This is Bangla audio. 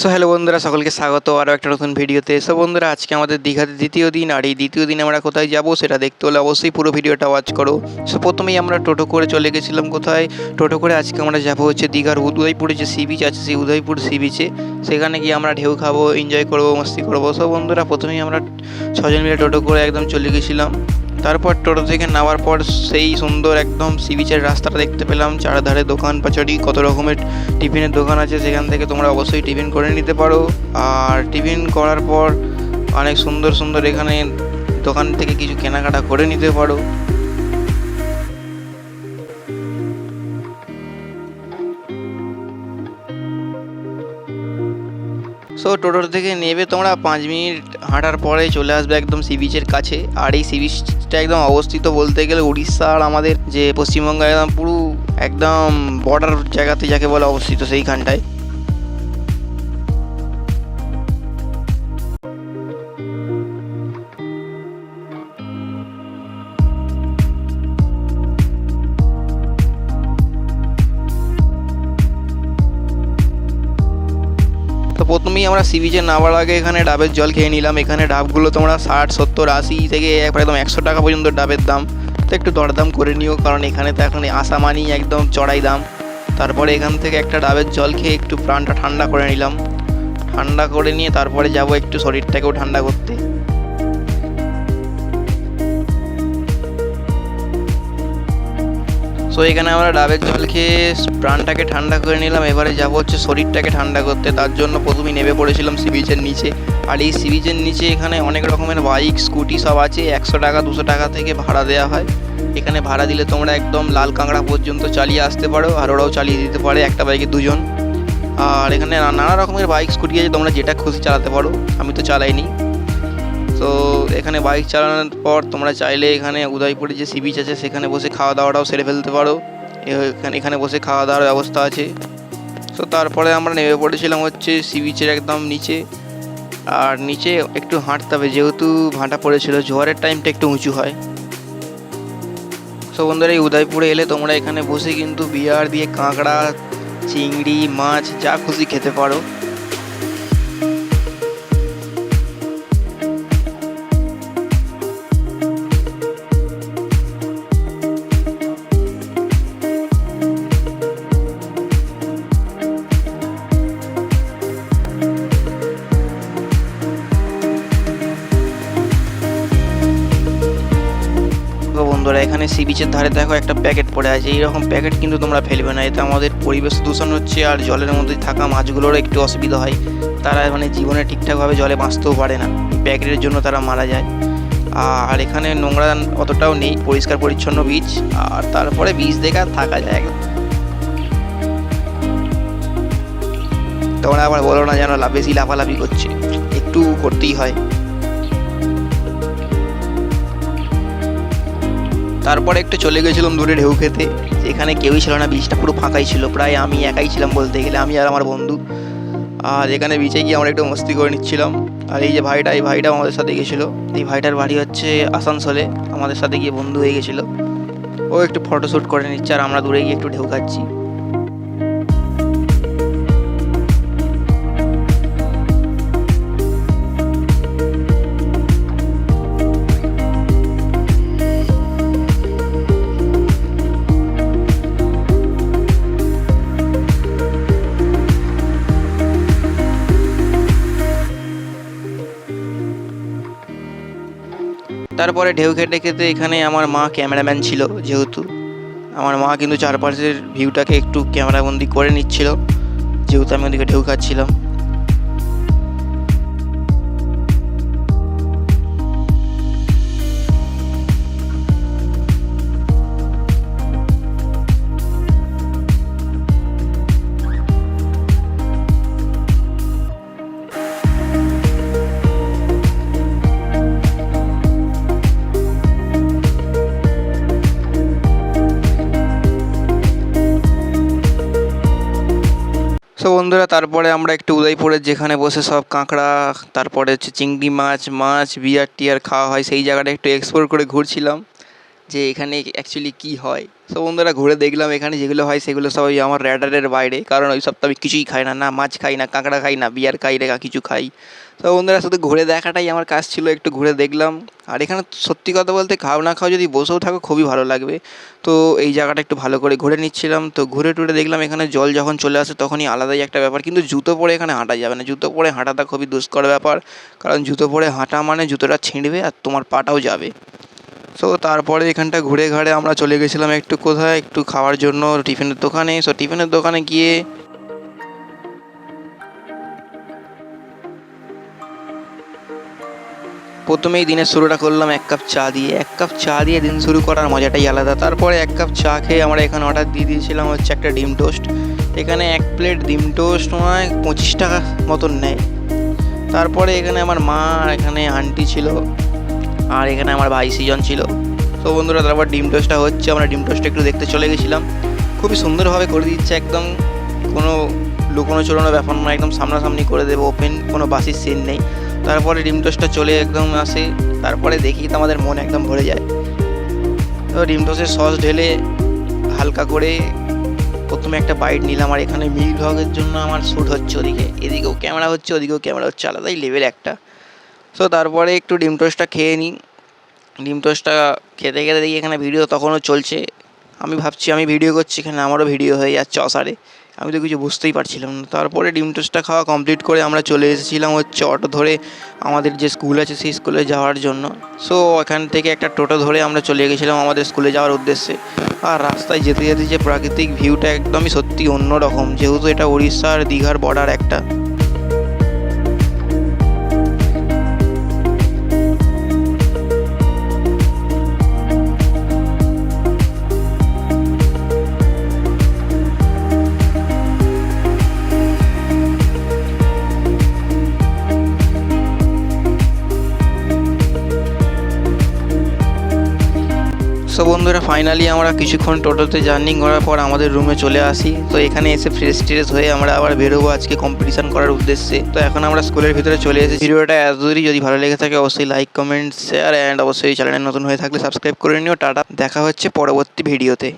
সো হ্যালো বন্ধুরা, সকলকে স্বাগত, আরও একটা নতুন ভিডিওতে। সো বন্ধুরা, আজকে আমাদের দীঘাতে দ্বিতীয় দিন, আর এই দ্বিতীয় দিন আমরা কোথায় যাব সেটা দেখতে হলে অবশ্যই পুরো ভিডিওটা ওয়াচ করো। সো প্রথমেই আমরা টোটো করে চলে গেছিলাম কোথায়? টোটো করে আজকে আমরা যাব হচ্ছে দীঘার উদয়পুরে যে সি বিচ আছে, সেই উদয়পুর সি বিচে সেখানে গিয়ে আমরা ঢেউ খাব এনজয় করব, মস্তি করব। সো বন্ধুরা, প্রথমেই আমরা ছজন মিলে টোটো করে একদম চলে গেছিলাম। তারপর টোটো থেকে নামার পর সেই সুন্দর একদম সি বিচের রাস্তাটা দেখতে পেলাম। চারধারে দোকান পাচারি, কত রকমের টিফিনের দোকান আছে, সেখান থেকে তোমরা অবশ্যই টিফিন করে নিতে পারো। আর টিফিন করার পর অনেক সুন্দর সুন্দর এখানে দোকান থেকে কিছু কেনাকাটা করে নিতে পারো। সো টোটোর থেকে নেবে তোমরা পাঁচ মিনিট হাঁটার পরে চলে আসবে একদম সি বিচের কাছে। আর এই সি বিচটা একদম অবস্থিত বলতে গেলে উড়িষ্যা আর আমাদের যে পশ্চিমবঙ্গ, একদম পুরো একদম বর্ডার জায়গাতে যাকে বলে অবস্থিত সেইখানটায়। প্রথমেই আমরা সি বিচে নামার আগে এখানে ডাবের জল খেয়ে নিলাম। এখানে ডাবগুলো তোমরা ষাট, সত্তর, আশি থেকে একদম একশো টাকা পর্যন্ত ডাবের দাম। তো একটু দরদাম করে নিও, কারণ এখানে তো এখন আসা মানি একদম চড়াই দাম। তারপরে এখান থেকে একটা ডাবের জল খেয়ে একটু প্রাণটা ঠান্ডা করে নিলাম। ঠান্ডা করে নিয়ে তারপরে যাব একটু শরীরটাকেও ঠান্ডা করতে। সো এখানে আমরা ডাবের জল খেয়ে প্রাণটাকে ঠান্ডা করে নিলাম। এবারে যাব হচ্ছে শরীরটাকে ঠান্ডা করতে। তার জন্য প্রথমেই নেমে পড়েছিলাম সি বিচের নিচে। আর এই সি বিচের নিচে এখানে অনেক রকমের বাইক, স্কুটি সব আছে। একশো টাকা, দুশো টাকা থেকে ভাড়া দেওয়া হয়। এখানে ভাড়া দিলে তোমরা একদম লাল কাঁকড়া পর্যন্ত চালিয়ে আসতে পারো। আর ওরাও চালিয়ে দিতে পারে একটা বাইকে দুজন। আর এখানে নানা রকমের বাইক, স্কুটি আছে। তোমরা যেটা খুশি চালাতে পারো। আমি তো চালাইনি। তো এখানে বাইক চালানোর পর তোমরা চাইলে এখানে উদয়পুরে যে সি বিচ আছে, সেখানে বসে খাওয়া দাওয়াটাও সেরে ফেলতে পারো। এখানে এখানে বসে খাওয়া দাওয়ার ব্যবস্থা আছে। তো তারপরে আমরা নেমে পড়েছিলাম হচ্ছে সি বিচের একদম নিচে। আর নিচে একটু হাঁটতে হবে, যেহেতু ভাঁটা পড়েছিল, জোয়ারের টাইমটা একটু উঁচু হয়। তো বন্ধুরা, এই উদয়পুরে এলে তোমরা এখানে বসে কিন্তু বিয়ার দিয়ে কাঁকড়া, চিংড়ি, মাছ, যা খুশি খেতে পারো। এখানে সি বিচের ধারে দেখো একটা প্যাকেট পড়ে আছে। এইরকম প্যাকেট কিন্তু তোমরা ফেলবে না। এতে আমাদের পরিবেশ দূষণ হচ্ছে আর জলের মধ্যে থাকা মাছগুলোরও একটু অসুবিধা হয়। তারা মানে জীবনে ঠিকঠাকভাবে জলে বাঁচতেও পারে না। প্যাকেটের জন্য তারা মারা যায়। আর এখানে নোংরা অতটাও নেই। পরিষ্কার পরিচ্ছন্ন বীজ আর তারপরে বীজ দেখে আর থাকা যায়। তোমরা আবার বলো না যেন বেশি লাফালাফি করছে। একটু করতেই হয়। তারপরে একটু চলে গেছিলাম দূরে ঢেউ খেতে। এখানে কেউই ছিল না বিচটা পুরো ফাঁকাই ছিল। প্রায় আমি একাই ছিলাম বলতে গেলে, আমি আর আমার বন্ধু। আর এখানে বিচে গিয়ে আমরা একটু মস্তি করে নিচ্ছিলাম। আর এই যে ভাইটা, এই ভাইটা আমাদের সাথে গেছিল। এই ভাইটার বাড়ি হচ্ছে আসানসোলে, আমাদের সাথে গিয়ে বন্ধু হয়ে গেছিল। ও একটু ফটোশ্যুট করে নিচ্ছে, আর আমরা দূরে গিয়ে একটু ঢেউ খাচ্ছি। তারপরে ঢেউ খেটে খেতে এখানে আমার মা ক্যামেরাম্যান ছিল যেহেতু। আমার মা কিন্তু চারপাশের ভিউটাকে একটু ক্যামেরাবন্দি করে নিচ্ছিল। যেহেতু আমি ওদিকে ঢেউ খাচ্ছিলাম। সো বন্ধুরা, তারপরে আমরা একটু উদয়পুরের যেখানে বসে সব কাঁকড়া, তারপরে হচ্ছে চিংড়ি মাছ মাছ, বিয়ার টিয়ার খাওয়া হয়, সেই জায়গাটা একটু এক্সপ্লোর করে ঘুরছিলাম। যে এখানে অ্যাকচুয়ালি কী হয়। সো বন্ধুরা ঘুরে দেখলাম এখানে যেগুলো হয় সেগুলো সব ওই আমার র্যাডারের বাইরে। কারণ ওই সব তো আমি কিছুই খাই না না মাছ খাই, না কাঁকড়া খাই, না বিয়ার খাই রেখা কিছু খাই। তো বন্ধুরা শুধু ঘুরে দেখাটাই আমার কাজ ছিল, একটু ঘুরে দেখলাম। আর এখানে সত্যি কথা বলতে খাও না খাও যদি বসেও থাকো খুবই ভালো লাগবে। তো এই জায়গাটা একটু ভালো করে ঘুরে নিচ্ছিলাম। তো ঘুরে টুরে দেখলাম এখানে জল যখন চলে আসে তখনই আলাদাই একটা ব্যাপার। কিন্তু জুতো পরে এখানে হাঁটা যাবে না। জুতো পরে হাঁটাটা খুবই দুষ্কর ব্যাপার। কারণ জুতো পরে হাঁটা মানে জুতোটা ছিঁড়বে আর তোমার পাটাও যাবে। সো তারপরে এখানটা ঘুরে ঘাড়ে আমরা চলে গেছিলাম একটু কোথায়? একটু খাওয়ার জন্য টিফিনের দোকানে। সো টিফিনের দোকানে গিয়ে প্রথমেই দিনের শুরুটা করলাম এক কাপ চা দিয়ে। এক কাপ চা দিয়ে দিন শুরু করার মজাটাই আলাদা। তারপরে এক কাপ চা খেয়ে আমরা এখানে অর্ডার দিয়ে দিয়েছিলাম হচ্ছে একটা ডিম টোস্ট। এখানে এক প্লেট ডিম টোস্ট নয়, পঁচিশ টাকা মতন নেয়। তারপরে এখানে আমার মা এখানে আন্টি ছিল। আর এখানে আমার ভাই সিজন ছিল। তো বন্ধুরা, তারপর ডিম টোস্টটা হচ্ছে, আমরা ডিম টোস্টটা একটু দেখতে চলে গেছিলাম। খুবই সুন্দরভাবে করে দিচ্ছে, একদম কোনো লুকোনো চোরানো ব্যাপার না, একদম সামনাসামনি করে দেবো ওপেন কোনো বাসির সিন নেই। তারপরে ডিম টোস্টটা চলে একদম আসে, তারপরে দেখি তো আমাদের মন একদম ভরে যায়। তো ডিম টোস্টের সস ঢেলে হালকা করে প্রথমে একটা বাইট নিলাম, আর এখানে মিল ভ্লগের জন্য আমার শ্যুট হচ্ছে ওদিকে। এদিকেও ক্যামেরা হচ্ছে, ওদিকেও ক্যামেরা হচ্ছে, আলাদাই লেভেল একটা। সো তারপরে একটু ডিম টোস্টটা খেয়ে নিই। ডিম টোস্টটা খেতে খেতে দেখি এখানে ভিডিও তখনও চলছে। আমি ভাবছি, আমি ভিডিও করছি, এখানে আমারও ভিডিও হয়ে যাচ্ছে অসারে আমি তো কিছু বুঝতেই পারছিলাম না। তারপরে ডিম টোস্টটা খাওয়া কমপ্লিট করে আমরা চলে এসেছিলাম হচ্ছে অটো ধরে আমাদের যে স্কুল আছে, সেই স্কুলে যাওয়ার জন্য। সো এখান থেকে একটা টোটো ধরে আমরা চলে গেছিলাম আমাদের স্কুলে যাওয়ার উদ্দেশ্যে। আর রাস্তায় যেতে যেতে যে প্রাকৃতিক ভিউটা একদমই সত্যি অন্যরকম। যেহেতু এটা উড়িষ্যা আর দীঘার বর্ডার একটা। সো বন্ধুরা ফাইনালি আমরা কিছুক্ষণ টোটোতে জার্নি করার পর আমাদের রুমে চলে আসি। তো এখানে এসে ফ্রেশ ট্রেশ হয়ে আমরা আবার বেরোবো আজকে কম্পিটিশন করার উদ্দেশ্যে। তো এখন আমরা স্কুলের ভিতরে চলে এসেছি। ভিডিওটা এত দূরই যদি ভালো লেগে থাকে, অবশ্যই লাইক কমেন্ট শেয়ার অ্যান্ড অবশ্যই চ্যানেলে নতুন হয়ে থাকলে সাবস্ক্রাইব করে নিও। টাটা, দেখা হচ্ছে পরবর্তী ভিডিওতে